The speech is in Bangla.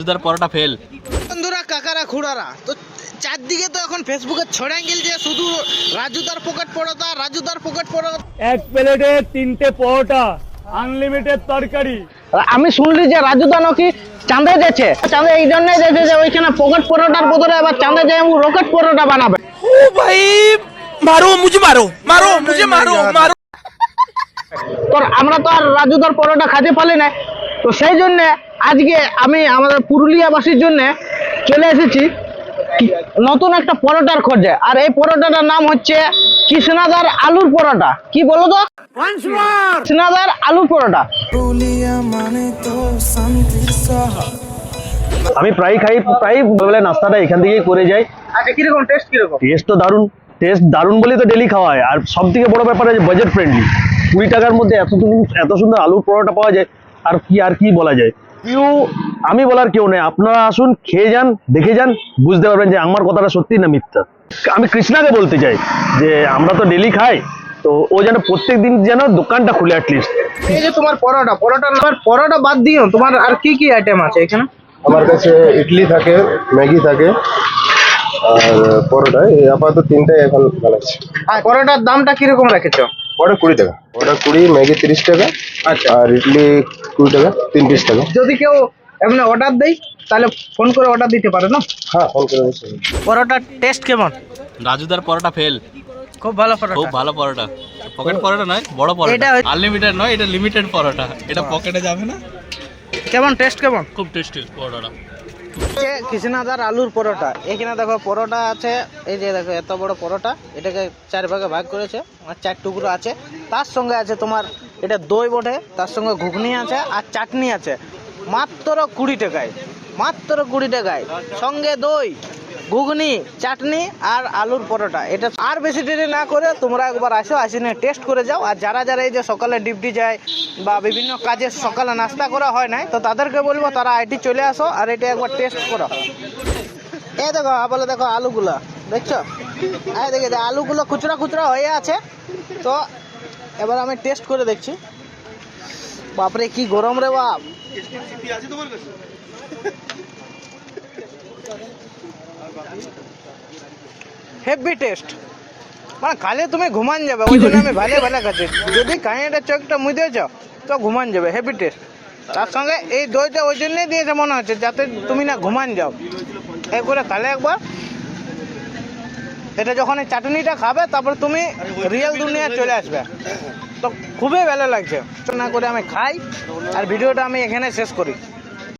পরোটা ফেল বন্ধুরা কাকারা খুড়ারা তো চারদিকে তো এখন ফেসবুকে ছড়াই গেল যে শুধু রাজুদার পকেট পরোটা রাজুদার পকেট পরোটা। এক প্লেটে তিনটে পরোটা আনলিমিটেড তরকারি। আমি শুনলি যে রাজুদা নাকি চাঁদে গেছে চাঁদে এই জন্যই যে ওইখানে পকেট পরোটার বদলে আবার চাঁদে যায় আমি রকেট পরোটা বানাবে। ও ভাই মারো মুঝে মারো মারো মুঝে মারো মারো। তোর আমরা তো আর রাজুদার পরোটা খাতে পারি না। তো সেই জন্যে আজকে আমি আমাদের পুরুলিয়াবাসীর জন্যে চলে এসেছি নতুন একটা পরোটার খোঁজে। আর এই পরোটাটার নাম হচ্ছে কৃষ্ণাদার আলুর পরোটা। কি বলো তো? কৃষ্ণাদার আলুর পরোটা। আমি প্রায় খাই প্রায় বেলা নাস্তাটা এখান থেকেই করে যাই। আচ্ছা কীরকম? টেস্ট কীরকম? টেস্ট তো দারুণ। টেস্ট দারুণ বলেই তো ডেলি খাওয়া হয়। আর সব থেকে বড় ব্যাপার আছে বাজেট ফ্রেন্ডলি কুড়ি টাকার মধ্যে এত এত সুন্দর আলুর পরোটা পাওয়া যায় আর কি আর কি বলা যায়। কেউ আমি বলার কেউ নেই। আপনারা আসুন খেয়ে যান দেখে যান বুঝতে পারবেন যে আমার কথাটা সত্যি না মিথ্যা। আমি কৃষ্ণাকে বলতে চাই যে আমরা তো ডেলি খাই তো ও যেন প্রত্যেক দিন যেন দোকানটা খুলে অ্যাটলিস্ট এই যে তোমার পরোটা পরোটা তোমার পরোটা বাদ দিও। তোমার আর কি কি আইটেম আছে এখানে? আমার কাছে ইডলি থাকে ম্যাগি থাকে আর পরোটা এই আপাতত তিনটাই এখন বানাচ্ছি। আর পরোটার দামটা কীরকম রেখেছো? পরোটা কুড়ি টাকা। পরোটা কুড়ি ম্যাগি তিরিশ টাকা আচ্ছা। আর ইডলি কুড়ি টাকা তিন পিস টাকা। যদি কেউ এমনি অর্ডার দেয় তাহলে ফোন করে অর্ডার দিতে পারে না? হ্যাঁ ফোন করে পরোটার টেস্ট কেমন? রাজুদার পরোটা ফেল খুব ভালো পরোটা। খুব ভালো পরোটা। পকেট পরোটা নয় বড় পরোটা। এটা আনলিমিটেড নয় এটা লিমিটেড পরোটা। এটা পকেটে যাবে না। কেমন টেস্ট কেমন? খুব টেস্টি পরোটাটা। কৃষ্ণাদার আলুর পরোটা। এখানে দেখো পরোটা আছে, এই যে দেখো এত বড় পরোটা, এটাকে চার ভাগে ভাগ করেছে, আর চার টুকরো আছে। তার সঙ্গে আছে তোমার, এটা দই বটে, তার সঙ্গে ঘুগনি আছে, আর চাটনি আছে। মাত্র কুড়ি টাকায়, মাত্র কুড়ি টাকায়। সঙ্গে দই ঘুগনি, চাটনি আর আলুর পরোটা। এটা আর বেশি দেরি না করে তোমরা একবার আসো, আসি নিয়ে টেস্ট করে যাও। আর যারা যারা এই যে সকালে ডিউটি যায় বা বিভিন্ন কাজে সকালে নাস্তা করা হয় নাই, তো তাদেরকে বলব তারা আইটি চলে আসো আর এটা একবার টেস্ট করো। এ দেখো বলে দেখো আলুগুলো, দেখছ? এই দেখে আলুগুলো খুচরা খুচরা হয়ে আছে। তো এবার আমি টেস্ট করে দেখছি। বাপরে, কি গরম রে বাপ। হেভি টেস্ট মানে খালি তুমি ঘুমান যাবে ওই জন্য আমি ভালো ভালো খাচ্ছি যদি কাহিনিটা চোখটা মুদেছ তো ঘুমান যাবে হেভি টেস্ট তার সঙ্গে এই দইটা ওই জন্যই দিয়েছে মনে হচ্ছে যাতে তুমি না ঘুমান যাও। এই করে তাহলে একবার। এটা যখন এই চাটনিটা খাবে তারপর তুমি রিয়েল দুনিয়া চলে আসবে। তো খুবই ভালো লাগছে। তো না করে আমি খাই আর ভিডিওটা আমি এখানে শেষ করি।